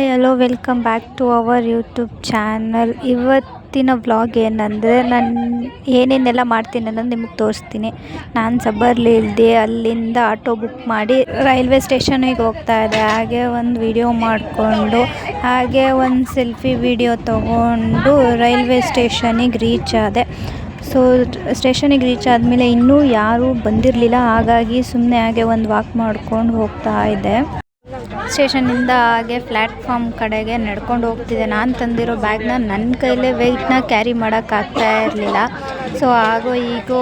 Hi, hello, welcome back to our YouTube channel. ಇವತ್ತಿನ vlog ಏನಂದರೆ ನಾನು ಏನೇನೆಲ್ಲ ಮಾಡ್ತೀನಿ ಅನ್ನೋದು ನಿಮಗೆ ತೋರಿಸ್ತೀನಿ. ನಾನು ಸಬ್ಬರ್ಲಿ ಇಳಿದೆ ಅಲ್ಲಿಂದ ಆಟೋ ಬುಕ್ ಮಾಡಿ ರೈಲ್ವೆ ಸ್ಟೇಷನಿಗೆ ಹೋಗ್ತಾ ಇದೆ ಹಾಗೆ ಒಂದು ವಿಡಿಯೋ ಮಾಡಿಕೊಂಡು, ಹಾಗೆ ಒಂದು ಸೆಲ್ಫಿ ವಿಡಿಯೋ ತೊಗೊಂಡು ರೈಲ್ವೆ ಸ್ಟೇಷನಿಗೆ ರೀಚ್ ಆದೆ. ಸೊ, ಸ್ಟೇಷನಿಗೆ ರೀಚ್ ಆದಮೇಲೆ ಇನ್ನೂ ಯಾರೂ ಬಂದಿರಲಿಲ್ಲ. ಹಾಗಾಗಿ ಸುಮ್ಮನೆ ಹಾಗೆ ಒಂದು ವಾಕ್ ಮಾಡ್ಕೊಂಡು ಹೋಗ್ತಾ ಇದ್ದೆ. ಸ್ಟೇಷನಿಂದ ಹಾಗೆ ಪ್ಲ್ಯಾಟ್ಫಾರ್ಮ್ ಕಡೆಗೆ ನಡ್ಕೊಂಡು ಹೋಗ್ತಿದ್ದೆ. ನಾನು ತಂದಿರೋ ಬ್ಯಾಗ್ನ ನನ್ನ ಕೈಲೇ ವೆಯ್ಟ್ನ ಕ್ಯಾರಿ ಮಾಡೋಕ್ಕಾಗ್ತಾ ಇರಲಿಲ್ಲ. ಸೊ ಹಾಗೋ, ಈಗೋ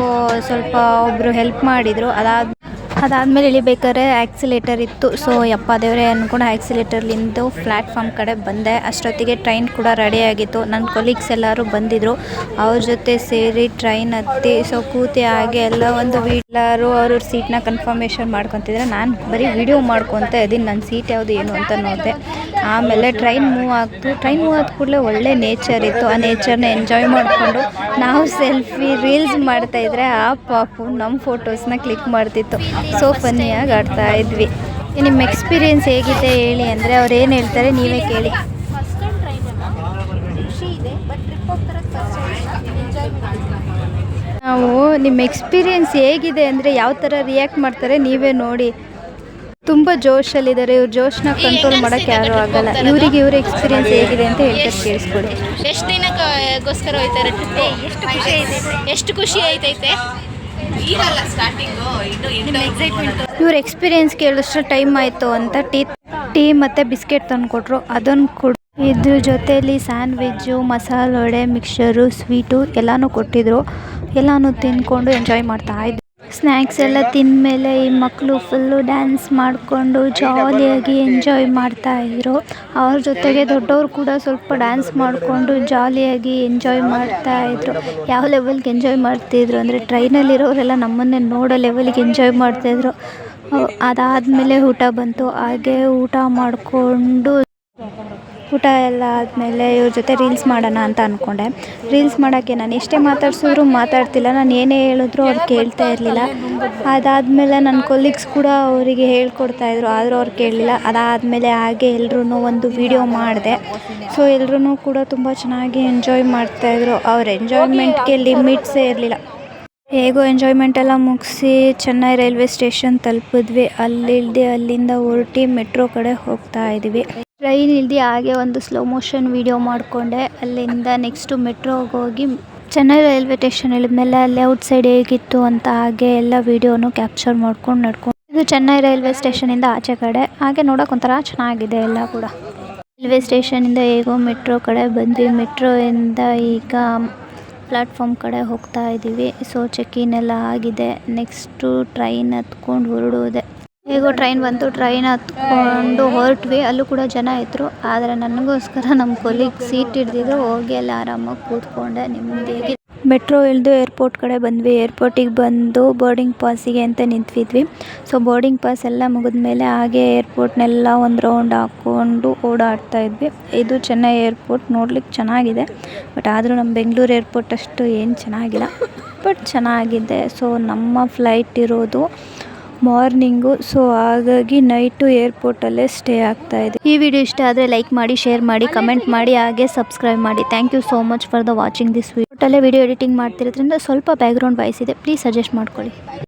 ಸ್ವಲ್ಪ ಒಬ್ಬರು ಹೆಲ್ಪ್ ಮಾಡಿದರು. ಅದಾದ ಅದಾದಮೇಲೆ ಇಳಿಬೇಕಾದ್ರೆ ಆ್ಯಕ್ಸಿಲೇಟರ್ ಇತ್ತು. ಸೊ ಯಪ್ಪ ದೇವರೇ ಅಂದ್ಕೊಂಡು ಆ್ಯಕ್ಸಿಲೇಟರ್ಲಿಂದು ಪ್ಲಾಟ್ಫಾರ್ಮ್ ಕಡೆ ಬಂದೆ. ಅಷ್ಟೊತ್ತಿಗೆ ಟ್ರೈನ್ ಕೂಡ ರೆಡಿಯಾಗಿತ್ತು ನನ್ನ ಕೊಲೀಗ್ಸ್ ಎಲ್ಲರೂ ಬಂದಿದ್ರು. ಅವ್ರ ಜೊತೆ ಸೇರಿ ಟ್ರೈನ್ ಹತ್ತಿ ಸೊ ಕೂತಿ ಹಾಗೆ ಎಲ್ಲ ಒಂದು ಎಲ್ಲರೂ ಅವ್ರ ಸೀಟ್ನ ಕನ್ಫರ್ಮೇಷನ್ ಮಾಡ್ಕೊತಿದ್ರೆ. ನಾನು ಬರೀ ವಿಡಿಯೋ ಮಾಡ್ಕೊತ ಇದ್ದೀನಿ. ನನ್ನ ಸೀಟ್ ಯಾವುದು ಏನು ಅಂತ ನೋಡಿದೆ. ಆಮೇಲೆ ಟ್ರೈನ್ ಮೂವ್ ಆಗ್ತು. ಟ್ರೈನ್ ಮೂವ್ ಆದ ಕೂಡಲೇ ಒಳ್ಳೆ ನೇಚರ್ ಇತ್ತು. ಆ ನೇಚರ್ನ ಎಂಜಾಯ್ ಮಾಡಿಕೊಂಡು ನಾವು ಸೆಲ್ಫಿ ರೀಲ್ಸ್ ಮಾಡ್ತಾಯಿದ್ರೆ ಆ ಪಾಪು ನಮ್ಮ ಫೋಟೋಸ್ನ ಕ್ಲಿಕ್ ಮಾಡ್ತಿತ್ತು. ಸೊ ಫನ್ನಿಯಾಗಿ ಆಡ್ತಾ ಇದ್ವಿ. ನಿಮ್ಮ ಎಕ್ಸ್ಪೀರಿಯೆನ್ಸ್ ಹೇಗಿದೆ ಹೇಳಿ ಅಂದರೆ ಅವ್ರು ಏನು ಹೇಳ್ತಾರೆ ನೀವೇ ಕೇಳಿ. ನಾವು ನಿಮ್ಮ ಎಕ್ಸ್ಪೀರಿಯೆನ್ಸ್ ಹೇಗಿದೆ ಅಂದರೆ ಯಾವ ಥರ ರಿಯಾಕ್ಟ್ ಮಾಡ್ತಾರೆ ನೀವೇ ನೋಡಿ. ತುಂಬ ಜೋಶಲ್ಲಿದ್ದಾರೆ, ಇವ್ರು ಜೋಶ್ನ ಕಂಟ್ರೋಲ್ ಮಾಡೋಕ್ಕೆ ಯಾರೂ ಆಗಲ್ಲ. ಇವರಿಗೆ ಇವ್ರ ಎಕ್ಸ್ಪೀರಿಯೆನ್ಸ್ ಹೇಗಿದೆ ಅಂತ ಹೇಳ್ತಾರೆ, ಕೇಳಿಸ್ಕೊಡಿ. ಎಷ್ಟು ದಿನಕ್ಕೋಸ್ಕರ ಹೋಯ್ತಾರೆ ಎಷ್ಟು ಖುಷಿ ಐತೈತೆ ಎಷ್ಟು ಇವ್ರ ಎಕ್ಸ್ಪೀರಿಯೆನ್ಸ್ ಕೇಳಿದಷ್ಟು ಟೈಮ್ ಆಯಿತು ಅಂತ ಟೀ ಟೀ ಮತ್ತು ಬಿಸ್ಕೆಟ್ ತಂದು ಕೊಟ್ಟರು ಅದನ್ನು ಕೊಡು ಇದ್ರ ಜೊತೆಯಲ್ಲಿ ಸ್ಯಾಂಡ್ವಿಜ್ಜು ಮಸಾಲೆ ವಡೆ ಮಿಕ್ಸರು ಸ್ವೀಟು ಎಲ್ಲನೂ ಕೊಟ್ಟಿದ್ರು. ಎಲ್ಲನೂ ತಿಂದ್ಕೊಂಡು ಎಂಜಾಯ್ ಮಾಡ್ತಾ ಇದ್ವಿ. ಸ್ನ್ಯಾಕ್ಸ್ ಎಲ್ಲ ತಿಂದಮೇಲೆ ಈ ಮಕ್ಕಳು ಫುಲ್ಲು ಡ್ಯಾನ್ಸ್ ಮಾಡಿಕೊಂಡು ಜಾಲಿಯಾಗಿ ಎಂಜಾಯ್ ಮಾಡ್ತಾಯಿದ್ರು ಅವ್ರ ಜೊತೆಗೆ ದೊಡ್ಡವರು ಕೂಡ ಸ್ವಲ್ಪ ಡ್ಯಾನ್ಸ್ ಮಾಡಿಕೊಂಡು ಜಾಲಿಯಾಗಿ ಎಂಜಾಯ್ ಮಾಡ್ತಾಯಿದ್ರು ಯಾವ ಲೆವೆಲ್ಗೆ ಎಂಜಾಯ್ ಮಾಡ್ತಿದ್ರು ಅಂದರೆ ಟ್ರೈನಲ್ಲಿರೋರೆಲ್ಲ ನಮ್ಮನ್ನೇ ನೋಡೋ ಲೆವೆಲ್ಗೆ ಎಂಜಾಯ್ ಮಾಡ್ತಾಯಿದ್ರು ಅದಾದಮೇಲೆ ಊಟ ಬಂತು. ಹಾಗೆ ಊಟ ಮಾಡಿಕೊಂಡು ಊಟ ಎಲ್ಲ ಆದಮೇಲೆ ಇವ್ರ ಜೊತೆ ರೀಲ್ಸ್ ಮಾಡೋಣ ಅಂತ ಅಂದ್ಕೊಂಡೆ ರೀಲ್ಸ್ ಮಾಡೋಕ್ಕೆ ನಾನು ಎಷ್ಟೇ ಮಾತಾಡ್ಸಿದ್ರು ಮಾತಾಡ್ತಿಲ್ಲ. ನಾನು ಏನೇ ಹೇಳಿದ್ರು ಅವ್ರು ಕೇಳ್ತಾ ಇರಲಿಲ್ಲ. ಅದಾದಮೇಲೆ ನನ್ನ ಕೊಲೀಗ್ಸ್ ಕೂಡ ಅವರಿಗೆ ಹೇಳ್ಕೊಡ್ತಾಯಿದ್ರು ಆದರೂ ಅವ್ರು ಕೇಳಲಿಲ್ಲ. ಅದಾದಮೇಲೆ ಹಾಗೆ ಎಲ್ಲರೂ ಒಂದು ವಿಡಿಯೋ ಮಾಡಿದೆ. ಸೊ ಎಲ್ಲರೂ ಕೂಡ ತುಂಬ ಚೆನ್ನಾಗಿ ಎಂಜಾಯ್ ಮಾಡ್ತಾಯಿದ್ರು ಅವ್ರ ಎಂಜಾಯ್ಮೆಂಟ್ಗೆ ಲಿಮಿಟ್ಸೇ ಇರಲಿಲ್ಲ. ಹೇಗೋ ಎಂಜಾಯ್ಮೆಂಟ್ ಎಲ್ಲ ಮುಗಿಸಿ ಚೆನ್ನೈ ರೈಲ್ವೆ ಸ್ಟೇಷನ್ ತಲುಪಿದ್ವಿ. ಅಲ್ಲಿ ಅಲ್ಲಿಂದ ಹೊರಟಿ ಮೆಟ್ರೋ ಕಡೆ ಹೋಗ್ತಾ ಇದ್ವಿ. ಟ್ರೈನ್ ಇಲ್ದಿ ಹಾಗೆ ಒಂದು ಸ್ಲೋ ಮೋಷನ್ ವಿಡಿಯೋ ಮಾಡಿಕೊಂಡೆ. ಅಲ್ಲಿಂದ ನೆಕ್ಸ್ಟು ಮೆಟ್ರೋಗೆ ಹೋಗಿ ಚೆನ್ನೈ ರೈಲ್ವೆ ಸ್ಟೇಷನ್ ಇಳಿದ್ಮೇಲೆ ಅಲ್ಲಿ ಔಟ್ ಸೈಡ್ ಹೇಗಿತ್ತು ಅಂತ ಹಾಗೆ ಎಲ್ಲ ವಿಡಿಯೋನು ಕ್ಯಾಪ್ಚರ್ ಮಾಡ್ಕೊಂಡು ನಡ್ಕೊಂಡು ಇದು ಚೆನ್ನೈ ರೈಲ್ವೆ ಸ್ಟೇಷನಿಂದ ಆಚೆ ಕಡೆ. ಹಾಗೆ ನೋಡೋಕೆ ಒಂಥರ ಚೆನ್ನಾಗಿದೆ ಎಲ್ಲ ಕೂಡ. ರೈಲ್ವೆ ಸ್ಟೇಷನಿಂದ ಹೇಗೋ ಮೆಟ್ರೋ ಕಡೆ ಬಂದ್ವಿ. ಮೆಟ್ರೋಯಿಂದ ಈಗ ಪ್ಲಾಟ್ಫಾರ್ಮ್ ಕಡೆ ಹೋಗ್ತಾ ಇದ್ದೀವಿ ಸೊ ಚೆಕ್-ಇನ್ ಎಲ್ಲ ಆಗಿದೆ. ನೆಕ್ಸ್ಟು ಟ್ರೈನ್ ಹತ್ಕೊಂಡು ಹೊರಡೋದೆ. ಹೇಗೋ ಟ್ರೈನ್ ಬಂತು, ಟ್ರೈನ್ ಹತ್ಕೊಂಡು ಹೊರಟ್ವಿ ಅಲ್ಲೂ ಕೂಡ ಜನ ಇದ್ದರು ಆದರೆ ನನಗೋಸ್ಕರ ನಮ್ಮ ಕೊಲೀಗ್ ಸೀಟ್ ಹಿಡ್ದಿದ್ರು. ಹೋಗಿ ಅಲ್ಲಿ ಆರಾಮಾಗಿ ಕೂತ್ಕೊಂಡೆ ನಿಮ್ಮದೇಗಿ ಮೆಟ್ರೋ ಇಳಿದು ಏರ್ಪೋರ್ಟ್ ಕಡೆ ಬಂದ್ವಿ. ಏರ್ಪೋರ್ಟಿಗೆ ಬಂದು ಬೋರ್ಡಿಂಗ್ ಪಾಸಿಗೆ ಅಂತ ನಿಂತ್ವಿದ್ವಿ. ಸೊ ಬೋರ್ಡಿಂಗ್ ಪಾಸ್ ಎಲ್ಲ ಮುಗಿದ್ಮೇಲೆ ಹಾಗೆ ಏರ್ಪೋರ್ಟ್ನೆಲ್ಲ ಒಂದು ರೌಂಡ್ ಹಾಕ್ಕೊಂಡು ಓಡಾಡ್ತಾ ಇದ್ವಿ. ಇದು ಚೆನ್ನೈ ಏರ್ಪೋರ್ಟ್ ನೋಡ್ಲಿಕ್ಕೆ ಚೆನ್ನಾಗಿದೆ. ಬಟ್ ಆದರೂ ನಮ್ಮ ಬೆಂಗಳೂರು ಏರ್ಪೋರ್ಟ್ ಅಷ್ಟು ಏನು ಚೆನ್ನಾಗಿಲ್ಲ. ಬಟ್ ಚೆನ್ನಾಗಿದೆ. ಸೊ ನಮ್ಮ ಫ್ಲೈಟ್ ಇರೋದು ಮಾರ್ನಿಂಗು. ಸೊ, ಹಾಗಾಗಿ ನೈಟು ಏರ್ಪೋರ್ಟಲ್ಲೇ ಸ್ಟೇ ಆಗ್ತಾ ಇದೆ. ಈ ವಿಡಿಯೋ ಇಷ್ಟ ಆದರೆ ಲೈಕ್ ಮಾಡಿ, ಶೇರ್ ಮಾಡಿ, ಕಮೆಂಟ್ ಮಾಡಿ, ಹಾಗೆ ಸಬ್ಸ್ಕ್ರೈಬ್ ಮಾಡಿ. Thank you so much for the watching this ವಿಡಿಯೋಟಲ್ಲೇ video editing ಮಾಡ್ತಿರೋದ್ರಿಂದ ಸ್ವಲ್ಪ ಬ್ಯಾಕ್ಗ್ರೌಂಡ್ ವಾಯ್ಸ್ ಇದೆ. ಪ್ಲೀಸ್ ಸಜೆಸ್ಟ್ ಮಾಡ್ಕೊಳ್ಳಿ.